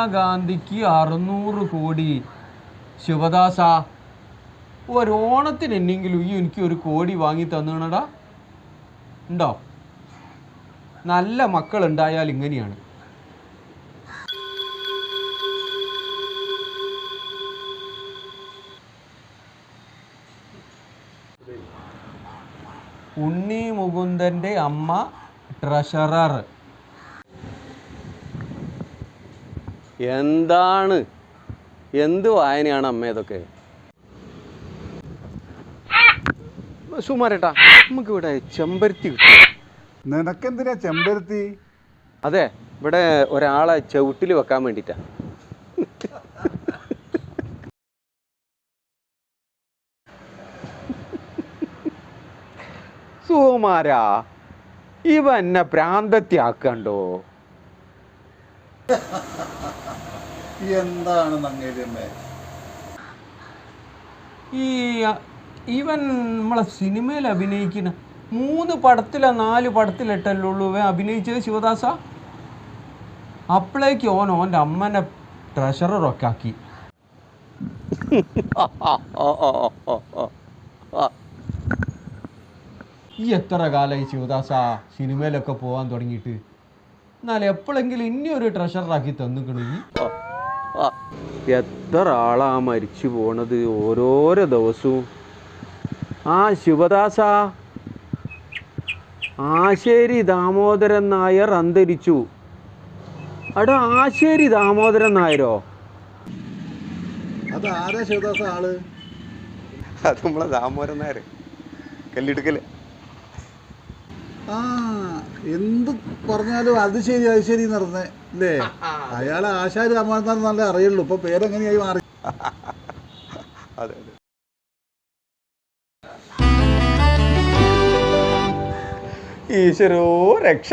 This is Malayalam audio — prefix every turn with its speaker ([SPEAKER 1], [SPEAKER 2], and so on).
[SPEAKER 1] ഇന്ദിരാഗാന്ധിക്ക് അറുന്നൂറ് കോടി. ശിവദാസ ഒരോണത്തിന് എന്നെങ്കിലും ഈ എനിക്ക് ഒരു കോടി വാങ്ങി തന്നിണടാ ഉണ്ടോ? നല്ല മക്കളുണ്ടായാൽ ഇങ്ങനെയാണ്. ഉണ്ണി മുകുന്ദന്റെ അമ്മ ട്രഷറർ. എന്താണ്? എന്ത് വായനയാണ് അമ്മ ഇതൊക്കെ? സുമാരേട്ടാ നമുക്ക് ഇവിടെ ചെമ്പരത്തി കിട്ടും.
[SPEAKER 2] നിനക്കെന്തിനാ ചെമ്പരത്തി?
[SPEAKER 1] അതെ ഇവിടെ ഒരാളെ ചവിട്ടിൽ വെക്കാൻ വേണ്ടിട്ടാ. സുമാരാ ഇവ എന്നെ ഭ്രാന്തത്യാക്കണ്ടോ
[SPEAKER 2] എന്താണ് നങ്ങേലിയമ്മേ
[SPEAKER 1] ഈ ഇവൻ നമ്മളെ സിനിമയിൽ അഭിനയിക്കുന്ന മൂന്ന് പടത്തിലോ നാല് പടത്തിലിട്ടല്ലേ ഉള്ളൂ ഇവൻ അഭിനയിച്ചത് ശിവദാസ. അപ്പളേക്ക് ഓൻ ഓന്റെ അമ്മനെ ട്രഷററൊക്കെ ആക്കി. ഈ എത്ര കാലമായി ശിവദാസ സിനിമയിലൊക്കെ പോകാൻ തുടങ്ങിയിട്ട്? എന്നാൽ എപ്പോഴെങ്കിലും ഇനി? ഒരു ട്രഷറാക്കി തന്നിക്കണു എത്ര ആളാ മരിച്ചു പോണത് ഓരോരോ ദിവസവും. ആ ശിവദാസ ആശേരി ദാമോദരൻ നായർ അന്തരിച്ചു. അട ആശേരി ദാമോദരൻ നായരോ?
[SPEAKER 2] അത് ആരാ ശിവദാസ ആൾ?
[SPEAKER 1] അത് നമ്മളെ ദാമോദരൻ നായർ കല്ലിടുക്കൽ.
[SPEAKER 2] ആ എന്ത് പറഞ്ഞാലും അത് ശരി അത് ശരി നടന്നേ. അല്ലേ അയാൾ ആശാരി രാമാനന്ദൻ നല്ല അറിയുള്ളൂ. ഇപ്പൊ പേരെങ്ങനെയായി മാറി?
[SPEAKER 1] അതെ അതെ. ഈശ്വരോ രക്ഷ.